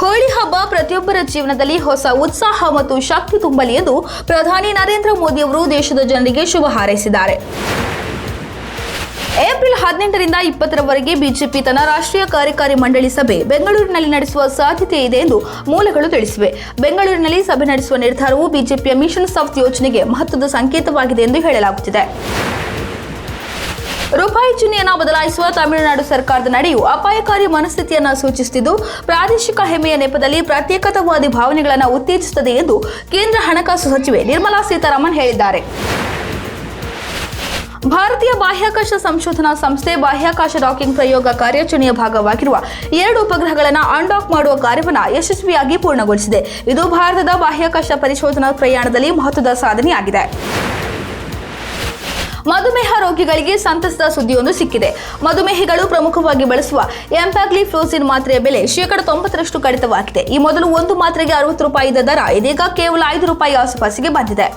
ಹೋಳಿ ಹಬ್ಬ ಪ್ರತಿಯೊಬ್ಬರ ಜೀವನದಲ್ಲಿ ಹೊಸ ಉತ್ಸಾಹ ಮತ್ತು ಶಕ್ತಿ ತುಂಬಲಿ ಎಂದು ಪ್ರಧಾನಿ ನರೇಂದ್ರ ಮೋದಿ ಅವರು ದೇಶದ ಜನರಿಗೆ ಶುಭ ಹಾರೈಸಿದ್ದಾರೆ. ಏಪ್ರಿಲ್ ಹದಿನೆಂಟರಿಂದ ಇಪ್ಪತ್ತರವರೆಗೆ ಬಿಜೆಪಿ ತನ್ನ ರಾಷ್ಟ್ರೀಯ ಕಾರ್ಯಕಾರಿ ಮಂಡಳಿ ಸಭೆ ಬೆಂಗಳೂರಿನಲ್ಲಿ ನಡೆಸುವ ಸಾಧ್ಯತೆ ಇದೆ ಎಂದು ಮೂಲಗಳು ತಿಳಿಸಿವೆ. ಬೆಂಗಳೂರಿನಲ್ಲಿ ಸಭೆ ನಡೆಸುವ ನಿರ್ಧಾರವು ಬಿಜೆಪಿಯ ಮಿಷನ್ ಸೌತ್ ಯೋಜನೆಗೆ ಮಹತ್ವದ ಸಂಕೇತವಾಗಿದೆ ಎಂದು ಹೇಳಲಾಗುತ್ತಿದೆ. ರೂಪಾಯಿ ಚಿಹ್ನೆಯನ್ನು ಬದಲಾಯಿಸುವ ತಮಿಳುನಾಡು ಸರ್ಕಾರದ ನಡೆಯು ಅಪಾಯಕಾರಿ ಮನಸ್ಥಿತಿಯನ್ನು ಸೂಚಿಸುತ್ತಿದ್ದು ಪ್ರಾದೇಶಿಕ ಹೆಮ್ಮೆಯ ನೆಪದಲ್ಲಿ ಪ್ರತ್ಯೇಕತಾವಾದಿ ಭಾವನೆಗಳನ್ನು ಉತ್ತೇಜಿಸುತ್ತದೆ ಎಂದು ಕೇಂದ್ರ ಹಣಕಾಸು ಸಚಿವೆ ನಿರ್ಮಲಾ ಸೀತಾರಾಮನ್ ಹೇಳಿದ್ದಾರೆ. ಭಾರತೀಯ ಬಾಹ್ಯಾಕಾಶ ಸಂಶೋಧನಾ ಸಂಸ್ಥೆ ಬಾಹ್ಯಾಕಾಶ ಡಾಕಿಂಗ್ ಪ್ರಯೋಗ ಕಾರ್ಯಾಚರಣೆಯ ಭಾಗವಾಗಿರುವ ಎರಡು ಉಪಗ್ರಹಗಳನ್ನು ಅನ್ಡಾಕ್ ಮಾಡುವ ಕಾರ್ಯವನ್ನು ಯಶಸ್ವಿಯಾಗಿ ಪೂರ್ಣಗೊಳಿಸಿದೆ. ಇದು ಭಾರತದ ಬಾಹ್ಯಾಕಾಶ ಪರಿಶೋಧನಾ ಪ್ರಯಾಣದಲ್ಲಿ ಮಹತ್ವದ ಸಾಧನೆಯಾಗಿದೆ. ಮಧುಮೇಹ ರೋಗಿಗಳಿಗೆ ಸಂತಸದ ಸುದ್ದಿಯೊಂದು ಸಿಕ್ಕಿದೆ. ಮಧುಮೇಹಿಗಳು ಪ್ರಮುಖವಾಗಿ ಬಳಸುವ ಎಂಪ್ಯಾಗ್ಲಿ ಫ್ಲೋಸಿನ್ ಮಾತ್ರೆಯ ಬೆಲೆ ಶೇಕಡ ತೊಂಬತ್ತರಷ್ಟು ಕಡಿತವಾಗಿದೆ. ಈ ಮೊದಲು ಒಂದು ಮಾತ್ರೆಗೆ ಅರವತ್ತು ರೂಪಾಯಿ ಇದ್ದ ದರ ಇದೀಗ ಕೇವಲ ಐದು ರೂಪಾಯಿ ಆಸುಪಾಸಿಗೆ ಬಂದಿದೆ.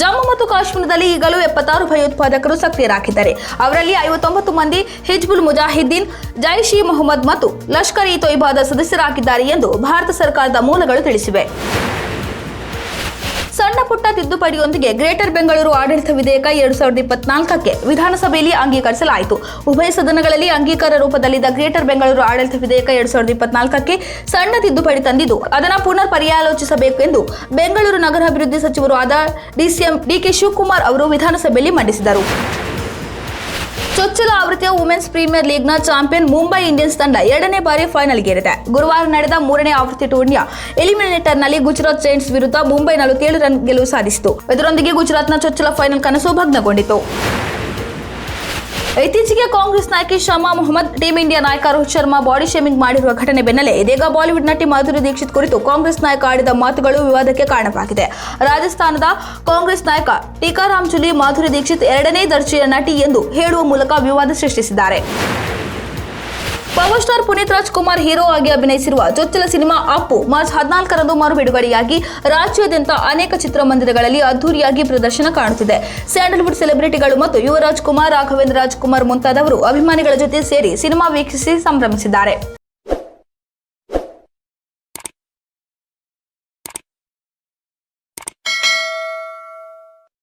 ಜಮ್ಮು ಮತ್ತು ಕಾಶ್ಮೀರದಲ್ಲಿ ಈಗಲೂ ಎಪ್ಪತ್ತಾರು ಭಯೋತ್ಪಾದಕರು ಸಕ್ರಿಯರಾಗಿದ್ದಾರೆ. ಅವರಲ್ಲಿ ಐವತ್ತೊಂಬತ್ತು ಮಂದಿ ಹಿಜ್ಬುಲ್ ಮುಜಾಹಿದ್ದೀನ್, ಜೈಷ್ ಇ ಮೊಹಮ್ಮದ್ ಮತ್ತು ಲಷ್ಕರ್ ಇ ತೊಯ್ಬಾದ ಸದಸ್ಯರಾಗಿದ್ದಾರೆ ಎಂದು ಭಾರತ ಸರ್ಕಾರದ ಮೂಲಗಳು ತಿಳಿಸಿವೆ. ಸಣ್ಣ ಪುಟ್ಟ ತಿದ್ದುಪಡಿಯೊಂದಿಗೆ ಗ್ರೇಟರ್ ಬೆಂಗಳೂರು ಆಡಳಿತ ವಿಧೇಯಕ ಎರಡು ಸಾವಿರದ ಇಪ್ಪತ್ನಾಲ್ಕಕ್ಕೆ ವಿಧಾನಸಭೆಯಲ್ಲಿ ಅಂಗೀಕರಿಸಲಾಯಿತು. ಉಭಯ ಸದನಗಳಲ್ಲಿ ಅಂಗೀಕಾರ ರೂಪದಲ್ಲಿದ್ದ ಗ್ರೇಟರ್ ಬೆಂಗಳೂರು ಆಡಳಿತ ವಿಧೇಯಕ ಎರಡು ಸಾವಿರದ ಇಪ್ಪತ್ನಾಲ್ಕಕ್ಕೆ ಸಣ್ಣ ತಿದ್ದುಪಡಿ ತಂದಿದ್ದು, ಅದನ್ನು ಪುನರ್ ಪರ್ಯಾಲೋಚಿಸಬೇಕು ಎಂದು ಬೆಂಗಳೂರು ನಗರಾಭಿವೃದ್ಧಿ ಸಚಿವರು ಆದ ಡಿಸಿಎಂ ಡಿಕೆ ಶಿವಕುಮಾರ್ ಅವರು ವಿಧಾನಸಭೆಯಲ್ಲಿ ಮಂಡಿಸಿದರು. ಚೊಚ್ಚಲ ಆವೃತ್ತಿಯ ವುಮೆನ್ಸ್ ಪ್ರೀಮಿಯರ್ ಲೀಗ್ನ ಚಾಂಪಿಯನ್ ಮುಂಬೈ ಇಂಡಿಯನ್ಸ್ ತಂಡ ಎರಡನೇ ಬಾರಿ ಫೈನಲ್ ಫೈನಲ್ಗೇರಿದೆ ಗುರುವಾರ ನಡೆದ ಮೂರನೇ ಆವೃತ್ತಿ ಟೂರ್ನಿಯ ಎಲಿಮಿನೇಟರ್ನಲ್ಲಿ ಗುಜರಾತ್ ಜೈಂಟ್ಸ್ ವಿರುದ್ಧ ಮುಂಬೈ ನಲವತ್ತೇಳು ರನ್ ಗೆಲುವು ಸಾಧಿಸಿತು. ಇದರೊಂದಿಗೆ ಗುಜರಾತ್ನ ಚೊಚ್ಚಲ ಫೈನಲ್ ಕನಸು ಭಗ್ನಗೊಂಡಿತು. ಇತ್ತೀಚೆಗೆ ಕಾಂಗ್ರೆಸ್ ನಾಯಕಿ ಶಮಾ ಮೊಹಮ್ಮದ್, ಟೀಂ ಇಂಡಿಯಾ ನಾಯಕ ರೋಹಿತ್ ಶರ್ಮಾ ಬಾಡಿ ಶೇಮಿಂಗ್ ಮಾಡಿರುವ ಘಟನೆ ಬೆನ್ನಲ್ಲೇ ಇದೀಗ ಬಾಲಿವುಡ್ ನಟಿ ಮಾಧುರಿ ದೀಕ್ಷಿತ್ ಕುರಿತು ಕಾಂಗ್ರೆಸ್ ನಾಯಕ ಆಡಿದ ಮಾತುಗಳು ವಿವಾದಕ್ಕೆ ಕಾರಣವಾಗಿದೆ. ರಾಜಸ್ಥಾನದ ಕಾಂಗ್ರೆಸ್ ನಾಯಕ ಟೀಕಾರಾಮ್ ಜುಲಿ, ಮಾಧುರಿ ದೀಕ್ಷಿತ್ ಎರಡನೇ ದರ್ಜೆಯ ನಟಿ ಎಂದು ಹೇಳುವ ಮೂಲಕ ವಿವಾದ ಸೃಷ್ಟಿಸಿದ್ದಾರೆ. Power star Puneeth Rajkumar hero ಆಗಿ ಅಭಿನಯಿಸಿರುವ ಚೊಚ್ಚಲ ಸಿನಿಮಾ ಅಪ್ಪು, ಮಾರ್ಚ್ ಹದಿನಾಲ್ಕರಂದು ಮರು ಬಿಡುಗಡೆಯಾಗಿ ರಾಜ್ಯಾದ್ಯಂತ ಅನೇಕ ಚಿತ್ರಮಂದಿರಗಳಲ್ಲಿ ಅದ್ದೂರಿಯಾಗಿ ಪ್ರದರ್ಶನ ಕಾಣುತ್ತಿದೆ. ಸ್ಯಾಂಡಲ್ವುಡ್ ಸೆಲೆಬ್ರಿಟಿಗಳು ಮತ್ತು ಯುವರಾಜ್ ಕುಮಾರ್ ರಾಘವೇಂದ್ರ ರಾಜ್ಕುಮಾರ್ ಮುಂತಾದವರು ಅಭಿಮಾನಿಗಳ ಜೊತೆ ಸೇರಿ ಸಿನಿಮಾ ವೀಕ್ಷಿಸಿ ಸಂಭ್ರಮಿಸಿದ್ದಾರೆ.